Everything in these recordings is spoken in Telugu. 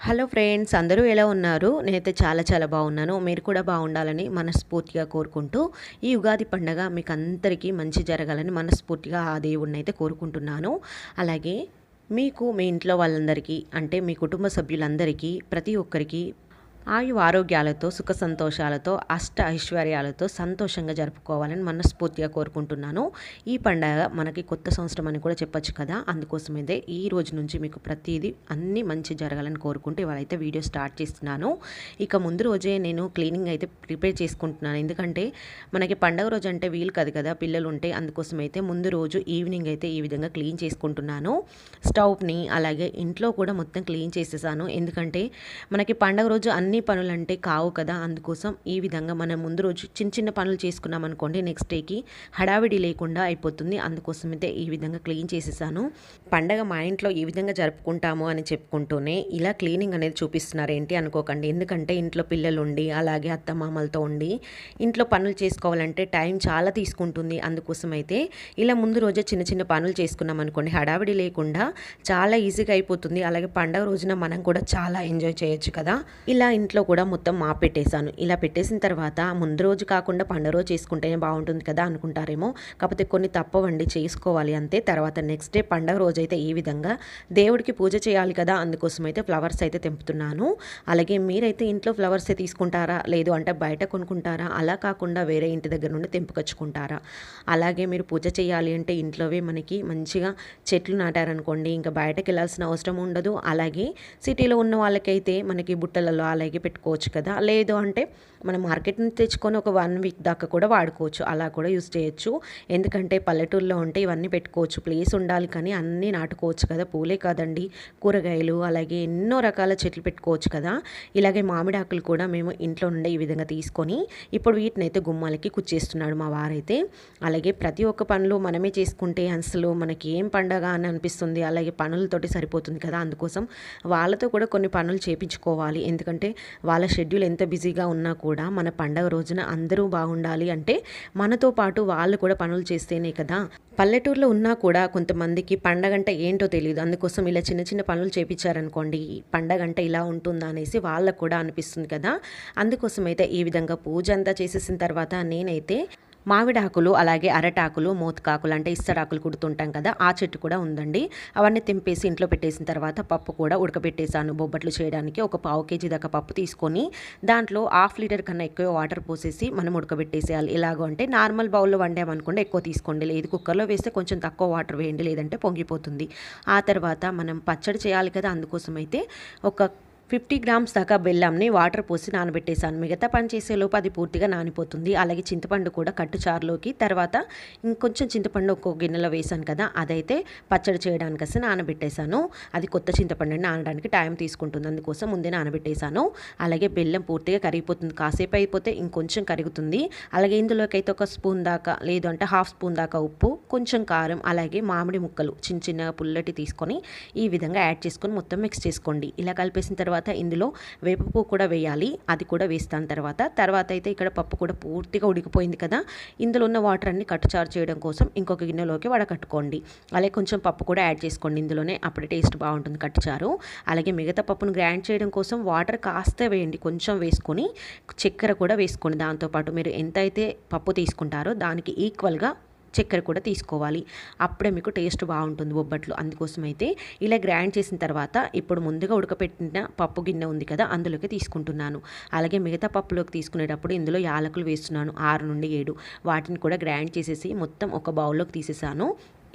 హలో ఫ్రెండ్స్ అందరూ ఎలా ఉన్నారు? నేనైతే చాలా చాలా బాగున్నాను. మీరు కూడా బాగుండాలని మనస్ఫూర్తిగా కోరుకుంటూ ఈ ఉగాది పండగ మీకు అందరికీ మంచి జరగాలని మనస్ఫూర్తిగా ఆ దేవుడిని అయితే కోరుకుంటున్నాను. అలాగే మీకు మీ ఇంట్లో వాళ్ళందరికీ అంటే మీ కుటుంబ సభ్యులందరికీ ప్రతి ఒక్కరికి ఆయు ఆరోగ్యాలతో సుఖ సంతోషాలతో అష్ట ఐశ్వర్యాలతో సంతోషంగా జరుపుకోవాలని మనస్ఫూర్తిగా కోరుకుంటున్నాను. ఈ పండగ మనకి కొత్త సంవత్సరం అని కూడా చెప్పొచ్చు కదా. అందుకోసమైతే ఈ రోజు నుంచి మీకు ప్రతిదీ అన్నీ మంచి జరగాలని కోరుకుంటూ ఇవాళైతే వీడియో స్టార్ట్ చేస్తున్నాను. ఇక ముందు రోజే నేను క్లీనింగ్ అయితే ప్రిపేర్ చేసుకుంటున్నాను. ఎందుకంటే మనకి పండగ రోజు అంటే వీలు కాదు కదా. పిల్లలు ఉంటే అందుకోసం అయితే ముందు రోజు ఈవినింగ్ అయితే ఈ విధంగా క్లీన్ చేసుకుంటున్నాను. స్టవ్ని అలాగే ఇంట్లో కూడా మొత్తం క్లీన్ చేసేసాను. ఎందుకంటే మనకి పండగ రోజు అన్ని పనులు అంటే కావు కదా. అందుకోసం ఈ విధంగా మనం ముందు రోజు చిన్న చిన్న పనులు చేసుకున్నాం అనుకోండి నెక్స్ట్ డేకి హడావిడి లేకుండా అయిపోతుంది. అందుకోసం అయితే ఈ విధంగా క్లీన్ చేసేసాను. పండగ మా ఇంట్లో ఈ విధంగా జరుపుకుంటాము అని చెప్పుకుంటూనే ఇలా క్లీనింగ్ అనేది చూపిస్తున్నారు. ఏంటి అనుకోకండి. ఎందుకంటే ఇంట్లో పిల్లలు ఉండి అలాగే అత్తమామలతో ఉండి ఇంట్లో పనులు చేసుకోవాలంటే టైం చాలా తీసుకుంటుంది. అందుకోసం అయితే ఇలా ముందు రోజే చిన్న చిన్న పనులు చేసుకున్నాం అనుకోండి. హడావిడి లేకుండా చాలా ఈజీగా అయిపోతుంది. అలాగే పండగ రోజున మనం కూడా చాలా ఎంజాయ్ చేయొచ్చు కదా. ఇలా ఇంట్లో కూడా మొత్తం మా పెట్టేశాను ఇలా పెట్టేసిన తర్వాత ముందు రోజు కాకుండా పండుగ రోజు చేసుకుంటేనే బాగుంటుంది కదా అనుకుంటారేమో. కాకపోతే కొన్ని తప్పవండి చేసుకోవాలి అంతే. తర్వాత నెక్స్ట్ డే పండగ రోజు అయితే ఈ విధంగా దేవుడికి పూజ చేయాలి కదా అందుకోసం అయితే ఫ్లవర్స్ అయితే తెంపుతున్నాను. అలాగే మీరైతే ఇంట్లో ఫ్లవర్స్ తీసుకుంటారా? లేదు అంటే బయట కొనుక్కుంటారా? అలా కాకుండా వేరే ఇంటి దగ్గర నుండి తెంపుకొచ్చుకుంటారా? అలాగే మీరు పూజ చేయాలి అంటే ఇంట్లోవే మనకి మంచిగా చెట్లు నాటారనుకోండి ఇంకా బయటకు వెళ్ళాల్సిన అవసరం ఉండదు. అలాగే సిటీలో ఉన్న వాళ్ళకైతే మనకి బుట్టలలో అలాగే పెట్టుకోవచ్చు కదా. లేదు అంటే మనం మార్కెట్ నుంచి తెచ్చుకొని ఒక వన్ వీక్ దాకా కూడా వాడుకోవచ్చు. అలా కూడా యూస్ చేయొచ్చు. ఎందుకంటే పల్లెటూరులో ఉంటే ఇవన్నీ పెట్టుకోవచ్చు. ప్లేస్ ఉండాలి కానీ అన్నీ నాటుకోవచ్చు కదా. పూలే కాదండి. కూరగాయలు అలాగే ఎన్నో రకాల చెట్లు పెట్టుకోవచ్చు కదా. ఇలాగే మామిడాకులు కూడా మేము ఇంట్లో నుండి ఈ విధంగా తీసుకొని ఇప్పుడు వీటిని అయితే గుమ్మాలకి కుచ్చేస్తున్నాడు మా వారైతే. అలాగే ప్రతి ఒక్క పనులు మనమే చేసుకుంటే అసలు మనకి ఏం పండగ అని అనిపిస్తుంది. అలాగే పనులతోటి సరిపోతుంది కదా. అందుకోసం వాళ్ళతో కూడా కొన్ని పనులు చేపించుకోవాలి. ఎందుకంటే వాళ్ళ షెడ్యూల్ ఎంత బిజీగా ఉన్నా కూడా మన పండగ రోజున అందరూ బాగుండాలి అంటే మనతో పాటు వాళ్ళు కూడా పనులు చేస్తేనే కదా. పల్లెటూరులో ఉన్నా కూడా కొంతమందికి పండగ అంటే ఏంటో తెలియదు అందుకోసం ఇలా చిన్న చిన్న పనులు చేపించారనుకోండి పండగ అంటే ఇలా ఉంటుందా అనేసి వాళ్ళకు కూడా అనిపిస్తుంది కదా. అందుకోసం అయితే ఈ విధంగా పూజ అంతా చేసేసిన తర్వాత నేనైతే మామిడాకులు అలాగే అరటాకులు మోతకాకులు అంటే ఇస్తరాకులు కుడుతుంటాం కదా ఆ చెట్టు కూడా ఉందండి. అవన్నీ తెంపేసి ఇంట్లో పెట్టేసిన తర్వాత పప్పు కూడా ఉడకబెట్టేసాను బొబ్బట్లు చేయడానికి ఒక పావు కేజీ దాకా పప్పు తీసుకొని దాంట్లో హాఫ్ లీటర్ కన్నా ఎక్కువ వాటర్ పోసేసి మనం ఉడకబెట్టేసేయాలి. ఎలాగో అంటే నార్మల్ బౌల్లో వండామనుకుంటే ఎక్కువ తీసుకోండి. లేదు కుక్కర్లో వేస్తే కొంచెం తక్కువ వాటర్ వేయండి లేదంటే పొంగిపోతుంది. ఆ తర్వాత మనం పచ్చడి చేయాలి కదా అందుకోసం అయితే ఒక ఫిఫ్టీ గ్రామ్స్ దాకా బెల్లంని వాటర్ పోసి నానబెట్టేశాను. మిగతా పని చేసేలోపు అది పూర్తిగా నానిపోతుంది. అలాగే చింతపండు కూడా కట్టు చారులోకి తర్వాత ఇంకొంచెం చింతపండు ఒక్కో గిన్నెలో వేసాను కదా అదైతే పచ్చడి చేయడానికి వస్తే నానబెట్టేశాను. అది కొత్త చింతపండు నానడానికి టైం తీసుకుంటుంది. అందుకోసం ముందే నానబెట్టేశాను. అలాగే బెల్లం పూర్తిగా కరిగిపోతుంది. కాసేపు అయిపోతే ఇంకొంచెం కరుగుతుంది. అలాగే ఇందులోకి అయితే ఒక స్పూన్ దాకా లేదు అంటే హాఫ్ స్పూన్ దాకా ఉప్పు కొంచెం కారం అలాగే మామిడి ముక్కలు చిన్న చిన్న పుల్లటి తీసుకొని ఈ విధంగా యాడ్ చేసుకొని మొత్తం మిక్స్ చేసుకోండి. ఇలా కలిపేసిన తర్వాత తర్వాత ఇందులో వేపపు కూడా వేయాలి. అది కూడా వేస్తాను తర్వాత. తర్వాత అయితే ఇక్కడ పప్పు కూడా పూర్తిగా ఉడికిపోయింది కదా. ఇందులో ఉన్న వాటర్ అన్ని కట్టుచారు చేయడం కోసం ఇంకొక గిన్నెలోకి వడకట్టుకోండి అలాగే కొంచెం పప్పు కూడా యాడ్ చేసుకోండి ఇందులోనే. అప్పుడే టేస్ట్ బాగుంటుంది కట్టుచారు అలాగే మిగతా పప్పును గ్రైండ్ చేయడం కోసం వాటర్ కాస్త వేయండి. కొంచెం వేసుకొని చక్కెర కూడా వేసుకోండి. దాంతోపాటు మీరు ఎంతైతే పప్పు తీసుకుంటారో దానికి ఈక్వల్గా చక్కెర కూడా తీసుకోవాలి. అప్పుడే మీకు టేస్ట్ బాగుంటుంది బొబ్బట్లు. అందుకోసం అయితే ఇలా గ్రైండ్ చేసిన తర్వాత ఇప్పుడు ముందుగా ఉడకపెట్టిన పప్పు గిన్నె ఉంది కదా అందులోకి తీసుకుంటున్నాను. అలాగే మిగతా పప్పులోకి తీసుకునేటప్పుడు ఇందులో యాలకులు వేస్తున్నాను ఆరు నుండి ఏడు. వాటిని కూడా గ్రైండ్ చేసేసి మొత్తం ఒక బౌల్లోకి తీసేసాను.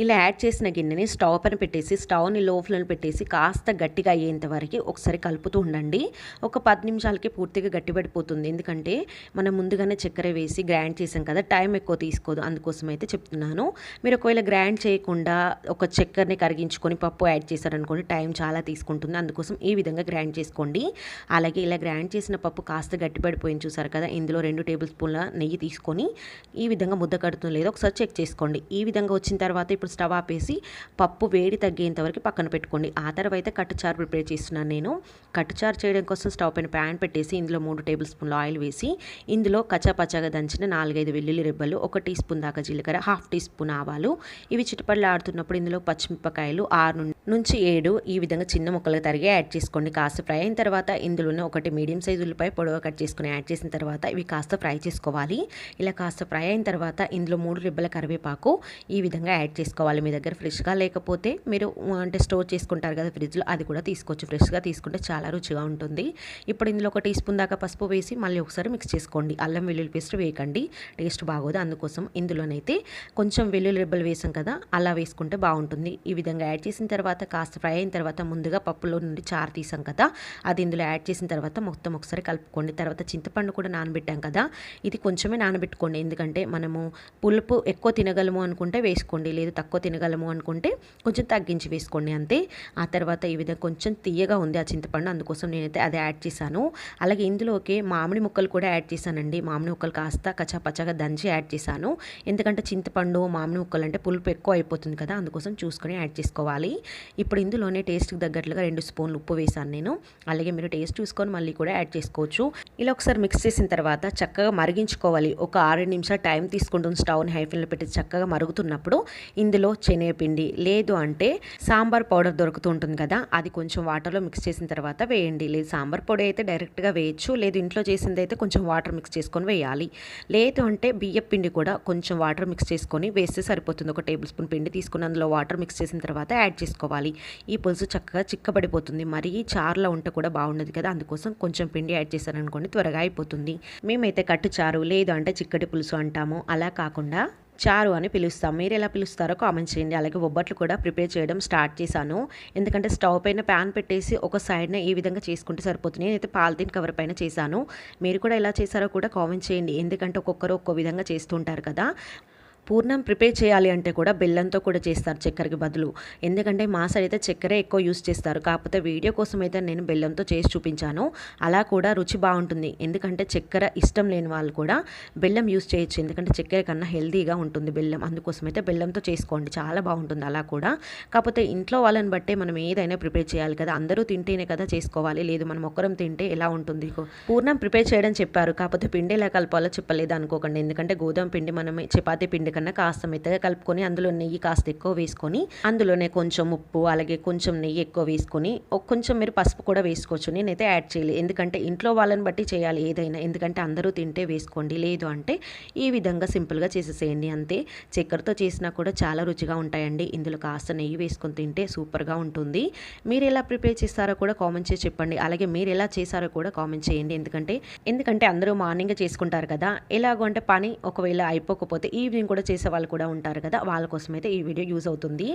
ఇలా యాడ్ చేసిన గిన్నెని స్టవ్ పైన పెట్టేసి స్టవ్ని లో ఫ్లేమ్ పెట్టేసి కాస్త గట్టిగా అయ్యేంత వరకు ఒకసారి కలుపుతూ ఉండండి. ఒక పది నిమిషాలకి పూర్తిగా గట్టిపడిపోతుంది ఎందుకంటే మనం ముందుగానే చక్కెర వేసి గ్రైండ్ చేసాం కదా టైం ఎక్కువ తీసుకోదు. అందుకోసం అయితే చెప్తున్నాను. మీరు ఒకవేళ గ్రైండ్ చేయకుండా ఒక చక్కెరని కరిగించుకొని పప్పు యాడ్ చేశారనుకోండి టైం చాలా తీసుకుంటుంది. అందుకోసం ఈ విధంగా గ్రైండ్ చేసుకోండి. అలాగే ఇలా గ్రైండ్ చేసిన పప్పు కాస్త గట్టిపడిపోయింది చూసారు కదా ఇందులో రెండు టేబుల్ స్పూన్ల నెయ్యి తీసుకొని ఈ విధంగా ముద్ద కడుతుంది లేదో ఒకసారి చెక్ చేసుకోండి. ఈ విధంగా వచ్చిన తర్వాత ఇప్పుడు ఇప్పుడు స్టవ్ ఆపేసి పప్పు వేడి తగ్గేంత వరకు పక్కన పెట్టుకోండి. ఆ తర్వాత కట్టుచారు ప్రిపేర్ చేస్తున్నాను నేను. కట్టుచారు చేయడం కోసం స్టవ్ పైన ప్యాన్ పెట్టేసి ఇందులో మూడు టేబుల్ స్పూన్ల ఆయిల్ వేసి ఇందులో కచ్చాపచ్చాగా దంచిన నాలుగైదు వెల్లుల్లి రెబ్బలు ఒక టీ స్పూన్ దాకా జీలకర్ర హాఫ్ టీ స్పూన్ ఆవాలు. ఇవి చిటపడలు ఆడుతున్నప్పుడు ఇందులో పచ్చిమిరపకాయలు ఆరు నుంచి ఏడు ఈ విధంగా చిన్న ముక్కలు తరిగి యాడ్ చేసుకోండి. కాస్త ఫ్రై అయిన తర్వాత ఇందులోనే ఒకటి మీడియం సైజు ఉల్లిపాయ పొడవ కట్ చేసుకుని యాడ్ చేసిన తర్వాత ఇవి కాస్త ఫ్రై చేసుకోవాలి. ఇలా కాస్త ఫ్రై అయిన తర్వాత ఇందులో మూడు రిబ్బల కరివేపాకు ఈ విధంగా యాడ్ చేసుకోవాలి మీ దగ్గర ఫ్రెష్గా. లేకపోతే మీరు అంటే స్టోర్ చేసుకుంటారు కదా ఫ్రిడ్జ్లో అది కూడా తీసుకోవచ్చు. ఫ్రెష్గా తీసుకుంటే చాలా రుచిగా ఉంటుంది. ఇప్పుడు ఇందులో ఒక టీ స్పూన్ దాకా పసుపు వేసి మళ్ళీ ఒకసారి మిక్స్ చేసుకోండి. అల్లం వెల్లుల్లి పేస్ట్ వేయకండి. టేస్ట్ బాగోదు. అందుకోసం ఇందులోనైతే కొంచెం వెల్లుల్లి రెబ్బలు వేసాం కదా అలా వేసుకుంటే బాగుంటుంది. ఈ విధంగా యాడ్ చేసిన తర్వాత కాస్త ఫ్రై అయిన తర్వాత ముందుగా పప్పులో నుండి చారు తీసాం కదా అది ఇందులో యాడ్ చేసిన తర్వాత మొత్తం ఒకసారి కలుపుకోండి. తర్వాత చింతపండు కూడా నానబెట్టాం కదా ఇది కొంచెమే నానబెట్టుకోండి. ఎందుకంటే మనము పులుపు ఎక్కువ తినగలము అనుకుంటే వేసుకోండి. లేదు తక్కువ తినగలము అనుకుంటే కొంచెం తగ్గించి వేసుకోండి అంతే. ఆ తర్వాత ఈ విధంగా కొంచెం తీయగా ఉంది ఆ చింతపండు అందుకోసం నేనైతే అది యాడ్ చేశాను. అలాగే ఇందులోకి మామిడి ముక్కలు కూడా యాడ్ చేశానండి. మామిడి ముక్కలు కాస్త కచ్చాపచ్చగా దంచి యాడ్ చేశాను. ఎందుకంటే చింతపండు మామిడి ముక్కలు అంటే పులుపు ఎక్కువ అయిపోతుంది కదా అందుకోసం చూసుకొని యాడ్ చేసుకోవాలి. ఇప్పుడు ఇందులోనే టేస్ట్కి తగ్గట్లుగా రెండు స్పూన్లు ఉప్పు వేసాను నేను. అలాగే మీరు టేస్ట్ చూసుకొని మళ్ళీ కూడా యాడ్ చేసుకోవచ్చు. ఇలా ఒకసారి మిక్స్ చేసిన తర్వాత చక్కగా మరిగించుకోవాలి. ఒక ఆరు నిమిషాలు టైం తీసుకుంటుంది స్టవ్ని హై పెట్టి చక్కగా మరుగుతున్నప్పుడు. ఇందులో శనగపిండి లేదు అంటే సాంబార్ పౌడర్ దొరుకుతూ ఉంటుంది కదా అది కొంచెం వాటర్లో మిక్స్ చేసిన తర్వాత వేయండి. లేదు సాంబార్ పొడి అయితే డైరెక్ట్గా వేయచ్చు లేదు ఇంట్లో చేసింది అయితే కొంచెం వాటర్ మిక్స్ చేసుకొని వేయాలి. లేదు అంటే బియ్యం పిండి కూడా కొంచెం వాటర్ మిక్స్ చేసుకొని వేస్తే సరిపోతుంది. ఒక టేబుల్ స్పూన్ పిండి తీసుకుని అందులో వాటర్ మిక్స్ చేసిన తర్వాత యాడ్ చేసుకోవాలి. ఈ పులుసు చక్కగా చిక్కబడిపోతుంది. మరీ చారులో ఉంటే కూడా బాగుండదు కదా అందుకోసం కొంచెం పిండి యాడ్ చేశారనుకోండి త్వరగా అయిపోతుంది. మేమైతే కట్టు చారు లేదు అంటే చిక్కటి పులుసు అంటాము. అలా కాకుండా చారు అని పిలుస్తాం. మీరు ఎలా పిలుస్తారో కామెంట్ చేయండి. అలాగే బొబ్బట్లు కూడా ప్రిపేర్ చేయడం స్టార్ట్ చేశాను. ఎందుకంటే స్టవ్ పైన ప్యాన్ పెట్టేసి ఒక సైడ్న ఈ విధంగా చేసుకుంటే సరిపోతుంది. నేనైతే పాలిథిన్ కవర్ పైన చేశాను. మీరు కూడా ఎలా చేశారో కూడా కామెంట్ చేయండి. ఎందుకంటే ఒక్కొక్కరు ఒక్కో విధంగా చేస్తుంటారు కదా. పూర్ణం ప్రిపేర్ చేయాలి అంటే కూడా బెల్లంతో కూడా చేస్తారు చక్కెరకి బదులు. ఎందుకంటే మా సైడ్ అయితే చక్కెర ఎక్కువ యూస్ చేస్తారు. కాకపోతే వీడియో కోసం అయితే నేను బెల్లంతో చేసి చూపించాను. అలా కూడా రుచి బాగుంటుంది. ఎందుకంటే చక్కెర ఇష్టం లేని వాళ్ళు కూడా బెల్లం యూస్ చేయొచ్చు. ఎందుకంటే చక్కెర కన్నా హెల్తీగా ఉంటుంది బెల్లం. అందుకోసం అయితే బెల్లంతో చేసుకోండి. చాలా బాగుంటుంది అలా కూడా. కాకపోతే ఇంట్లో వాళ్ళని బట్టే మనం ఏదైనా ప్రిపేర్ చేయాలి కదా. అందరూ తింటేనే కదా చేసుకోవాలి. లేదు మనం ఒక్కరం తింటే ఎలా ఉంటుంది? పూర్ణం ప్రిపేర్ చేయడం చెప్పారు. కాకపోతే పిండి ఎలా కలపాలో చెప్పలేదు అనుకోకండి. ఎందుకంటే గోధుమ పిండి మనం చపాతీ పిండి కన్నా కాస్త మెత్తగా కలుపుకొని అందులో నెయ్యి కాస్త ఎక్కువ వేసుకొని అందులోనే కొంచెం ఉప్పు అలాగే కొంచెం నెయ్యి ఎక్కువ వేసుకొని కొంచెం మీరు పసుపు కూడా వేసుకోవచ్చు. నేనైతే యాడ్ చేయలేదు ఎందుకంటే ఇంట్లో వాళ్ళని బట్టి చేయాలి ఏదైనా. ఎందుకంటే అందరూ తింటే వేసుకోండి. లేదు అంటే ఈ విధంగా సింపుల్గా చేసేసేయండి అంతే. చక్కెరతో చేసినా కూడా చాలా రుచిగా ఉంటాయండి. ఇందులో కాస్త నెయ్యి వేసుకొని తింటే సూపర్గా ఉంటుంది. మీరు ఎలా ప్రిపేర్ చేస్తారో కూడా కామెంట్ చేసి చెప్పండి. అలాగే మీరు ఎలా చేశారో కూడా కామెంట్ చేయండి. ఎందుకంటే ఎందుకంటే అందరూ మార్నింగ్ చేసుకుంటారు కదా. ఎలాగో అంటే పని ఒకవేళ అయిపోకపోతే ఈవినింగ్ కూడా చేసే వాళ్ళు కూడా ఉంటారు కదా వాళ్ళ కోసం అయితే ఈ వీడియో యూజ్ అవుతుంది.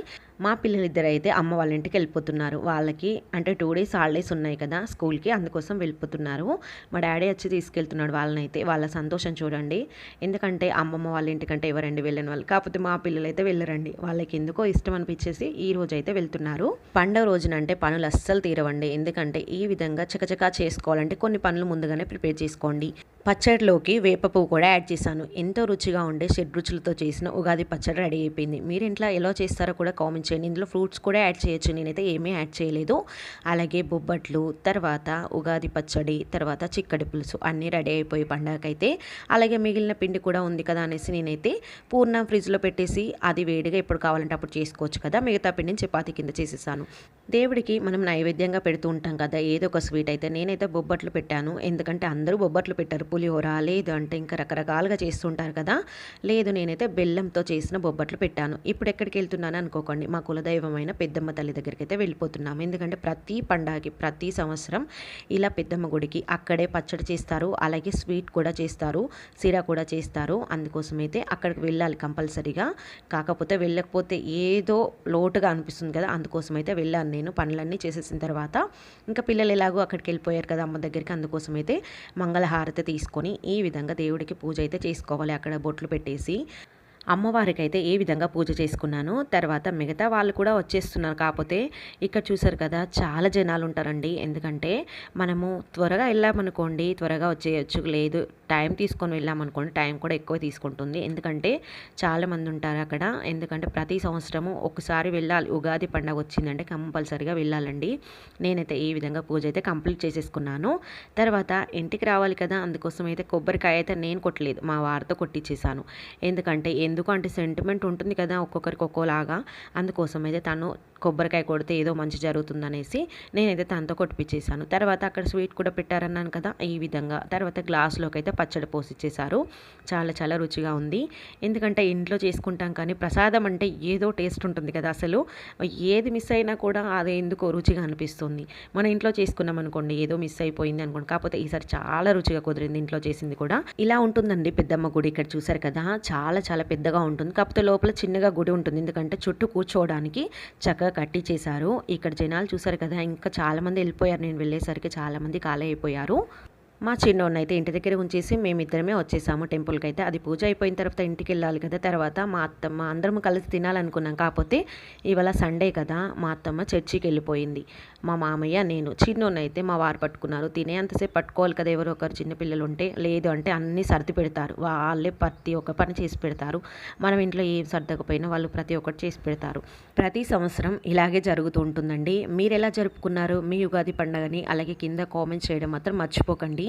మా పిల్లలిద్దరు అయితే అమ్మ వాళ్ళ ఇంటికి వెళ్ళిపోతున్నారు. వాళ్ళకి అంటే టూ డేస్ హాలిడేస్ ఉన్నాయి కదా స్కూల్కి అందుకోసం వెళ్ళిపోతున్నారు. మా డాడీ వచ్చి తీసుకెళ్తున్నాడు వాళ్ళని అయితే వాళ్ళ సంతోషం చూడండి. ఎందుకంటే అమ్మమ్మ వాళ్ళ ఇంటికంటే ఎవరండి వెళ్ళని వాళ్ళు? కాకపోతే మా పిల్లలు అయితే వెళ్ళరండి. వాళ్ళకి ఎందుకో ఇష్టం అనిపించేసి ఈ రోజు అయితే వెళ్తున్నారు. పండగ రోజున అంటే పనులు అస్సలు తీరవండి. ఎందుకంటే ఈ విధంగా చకచకా చేసుకోవాలంటే కొన్ని పనులు ముందుగానే ప్రిపేర్ చేసుకోండి. పచ్చడిలోకి వేప పువ్వు కూడా యాడ్ చేశాను. ఎంతో రుచిగా ఉండే షెడ్ రుచులతో చేసిన ఉగాది పచ్చడి రెడీ అయిపోయింది. మీరు ఇంట్లో ఎలా చేస్తారో కూడా కామెంట్ చేయండి. ఇందులో ఫ్రూట్స్ కూడా యాడ్ చేయొచ్చు. నేనైతే ఏమీ యాడ్ చేయలేదు. అలాగే బొబ్బట్లు తర్వాత ఉగాది పచ్చడి తర్వాత చిక్కడి పులుసు అన్నీ రెడీ అయిపోయి పండగకైతే. అలాగే మిగిలిన పిండి కూడా ఉంది కదా అనేసి నేనైతే పూర్ణం ఫ్రిడ్జ్లో పెట్టేసి అది వేడిగా ఎప్పుడు కావాలంటే అప్పుడు చేసుకోవచ్చు కదా. మిగతా పిండిని చపాతీ కింద చేసేసాను. దేవుడికి మనం నైవేద్యంగా పెడుతూ ఉంటాం కదా. ఏదో ఒక స్వీట్ అయితే నేనైతే బొబ్బట్లు పెట్టాను. ఎందుకంటే అందరూ బొబ్బట్లు పెట్టారు. పులిహోర లేదు అంటే ఇంకా రకరకాలుగా చేస్తుంటారు కదా. లేదు నేనైతే బెల్లంతో చేసిన బొబ్బట్లు పెట్టాను. ఇప్పుడు ఎక్కడికి వెళ్తున్నాను అనుకోకండి. మా కులదైవమైన పెద్దమ్మ తల్లి దగ్గరికి అయితే వెళ్ళిపోతున్నాము. ఎందుకంటే ప్రతి పండగకి ప్రతి సంవత్సరం ఇలా పెద్దమ్మ గుడికి అక్కడే పచ్చడి చేస్తారు. అలాగే స్వీట్ కూడా చేస్తారు. సిరా కూడా చేస్తారు. అందుకోసం అయితే అక్కడికి వెళ్ళాలి కంపల్సరీగా. కాకపోతే వెళ్ళకపోతే ఏదో లోటుగా అనిపిస్తుంది కదా. అందుకోసం అయితే వెళ్ళాను నేను. పనులన్నీ చేసేసిన తర్వాత ఇంకా పిల్లలు ఎలాగో అక్కడికి వెళ్ళిపోయారు కదా అమ్మ దగ్గరికి. అందుకోసం అయితే మంగళహారతి తీసుకొని ఈ విధంగా దేవుడికి పూజ అయితే చేసుకోవాలి. అక్కడ బొట్లు పెట్టేసి అమ్మవారికి అయితే ఏ విధంగా పూజ చేసుకున్నాను తర్వాత మిగతా వాళ్ళు కూడా వచ్చేస్తున్నారు. కాకపోతే ఇక్కడ చూసారు కదా చాలా జనాలు ఉంటారండి. ఎందుకంటే మనము త్వరగా వెళ్ళామనుకోండి త్వరగా వచ్చేయచ్చు. లేదు టైం తీసుకొని వెళ్ళామనుకోండి టైం కూడా ఎక్కువ తీసుకుంటుంది. ఎందుకంటే చాలామంది ఉంటారు అక్కడ. ఎందుకంటే ప్రతి సంవత్సరము ఒకసారి వెళ్ళాలి. ఉగాది పండగ వచ్చిందంటే కంపల్సరిగా వెళ్ళాలండి. నేనైతే ఈ విధంగా పూజ అయితే కంప్లీట్ చేసేసుకున్నాను. తర్వాత ఇంటికి రావాలి కదా అందుకోసం అయితే కొబ్బరికాయ అయితే నేను కొట్టలేదు. మా వారితో కొట్టించేసాను ఎందుకంటే ఎందుకు అంటే సెంటిమెంట్ ఉంటుంది కదా ఒక్కొక్కరికి ఒక్కోలాగా. అందుకోసం అయితే తను కొబ్బరికాయ కొడితే ఏదో మంచి జరుగుతుందనేసి నేనైతే తనతో కొట్టిపించేసాను తర్వాత అక్కడ స్వీట్ కూడా పెట్టారన్నాను కదా ఈ విధంగా. తర్వాత గ్లాస్లోకి అయితే పచ్చడి పోసిచ్చేసారు చాలా చాలా రుచిగా ఉంది. ఎందుకంటే ఇంట్లో చేసుకుంటాం కానీ ప్రసాదం అంటే ఏదో టేస్ట్ ఉంటుంది కదా అసలు. ఏది మిస్ అయినా కూడా అది ఎందుకో రుచిగా అనిపిస్తుంది. మన ఇంట్లో చేసుకున్నాం అనుకోండి ఏదో మిస్ అయిపోయింది అనుకోండి. కాకపోతే ఈసారి చాలా రుచిగా కుదిరింది ఇంట్లో చేసింది కూడా. ఇలా ఉంటుందండి పెద్దమ్మ గుడి ఇక్కడ చూసారు కదా. చాలా చాలా పెద్ద పెద్దగా ఉంటుంది. కాకపోతే లోపల చిన్నగా గుడి ఉంటుంది. ఎందుకంటే చుట్టూ కూర్చోవడానికి చక్కగా కట్టి చేశారు. ఇక్కడ జనాలు చూసారు కదా ఇంకా చాలామంది వెళ్ళిపోయారు. నేను వెళ్ళేసరికి చాలామంది ఖాళీ అయిపోయారు. మా చిన్నోడిని అయితే ఇంటి దగ్గర ఉంచేసి మేమిద్దరమే వచ్చేసాము టెంపుల్కి అయితే అది పూజ అయిపోయిన తర్వాత ఇంటికి వెళ్ళాలి కదా తర్వాత మా అత్తమ్మ అందరం కలిసి తినాలనుకున్నాం కాకపోతే ఇవాళ సండే కదా మా అత్తమ్మ చర్చికి వెళ్ళిపోయింది మా మామయ్య నేను చిన్నోడిని అయితే మా వారు పట్టుకున్నారు. తినే అంతసేపు పట్టుకోవాలి కదా ఎవరో ఒకరు చిన్నపిల్లలు ఉంటే లేదు అంటే అన్నీ సర్ది పెడతారు. వాళ్ళే ప్రతి ఒక్క పని చేసి పెడతారు. మనం ఇంట్లో ఏం సర్దకపోయినా వాళ్ళు ప్రతి ఒక్కటి చేసి పెడతారు. ప్రతి సంవత్సరం ఇలాగే జరుగుతూ ఉంటుందండి. మీరు ఎలా జరుపుకున్నారు మీ ఉగాది పండుగని? అలాగే కింద కామెంట్ చేయడం మాత్రం మర్చిపోకండి.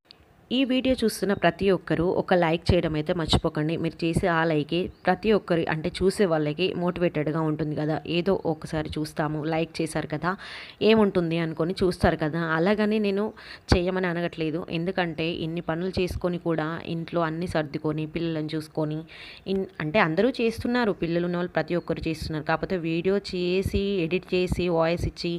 ఈ వీడియో చూస్తున్న ప్రతి ఒక్కరూ ఒక లైక్ చేయడం అయితే మర్చిపోకండి. మీరు చేసే ఆ లైకే ప్రతి ఒక్కరి అంటే చూసే వాళ్ళకి మోటివేటెడ్గా ఉంటుంది కదా. ఏదో ఒకసారి చూస్తాము లైక్ చేశారు కదా ఏముంటుంది అనుకొని చూస్తారు కదా. అలాగని నేను చేయమని అనగట్లేదు. ఎందుకంటే ఇన్ని పనులు చేసుకొని కూడా ఇంట్లో అన్ని సర్దుకొని పిల్లలను చూసుకొని ఇన్ అంటే అందరూ చేస్తున్నారు. పిల్లలు ఉన్న వాళ్ళు ప్రతి ఒక్కరు చేస్తున్నారు. కాకపోతే వీడియో చేసి ఎడిట్ చేసి వాయిస్ ఇచ్చి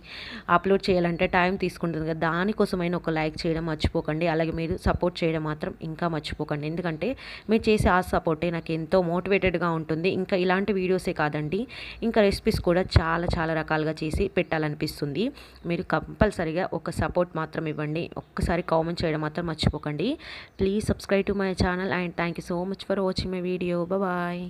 అప్లోడ్ చేయాలంటే టైం తీసుకుంటుంది కదా. దానికోసమైనా ఒక లైక్ చేయడం మర్చిపోకండి. అలాగే మీరు సపోర్ట్ సపోర్ట్ చేయడం మాత్రం ఇంకా మర్చిపోకండి. ఎందుకంటే మీరు చేసే ఆ సపోర్టే నాకు ఎంతో మోటివేటెడ్గా ఉంటుంది. ఇంకా ఇలాంటి వీడియోసే కాదండి. ఇంకా రెసిపీస్ కూడా చాలా చాలా రకాలుగా చేసి పెట్టాలనిపిస్తుంది. మీరు కంపల్సరిగా ఒక సపోర్ట్ మాత్రం ఇవ్వండి. ఒక్కసారి కామెంట్ చేయడం మాత్రం మర్చిపోకండి. Please subscribe to my channel and thank you so much for watching my video. Bye.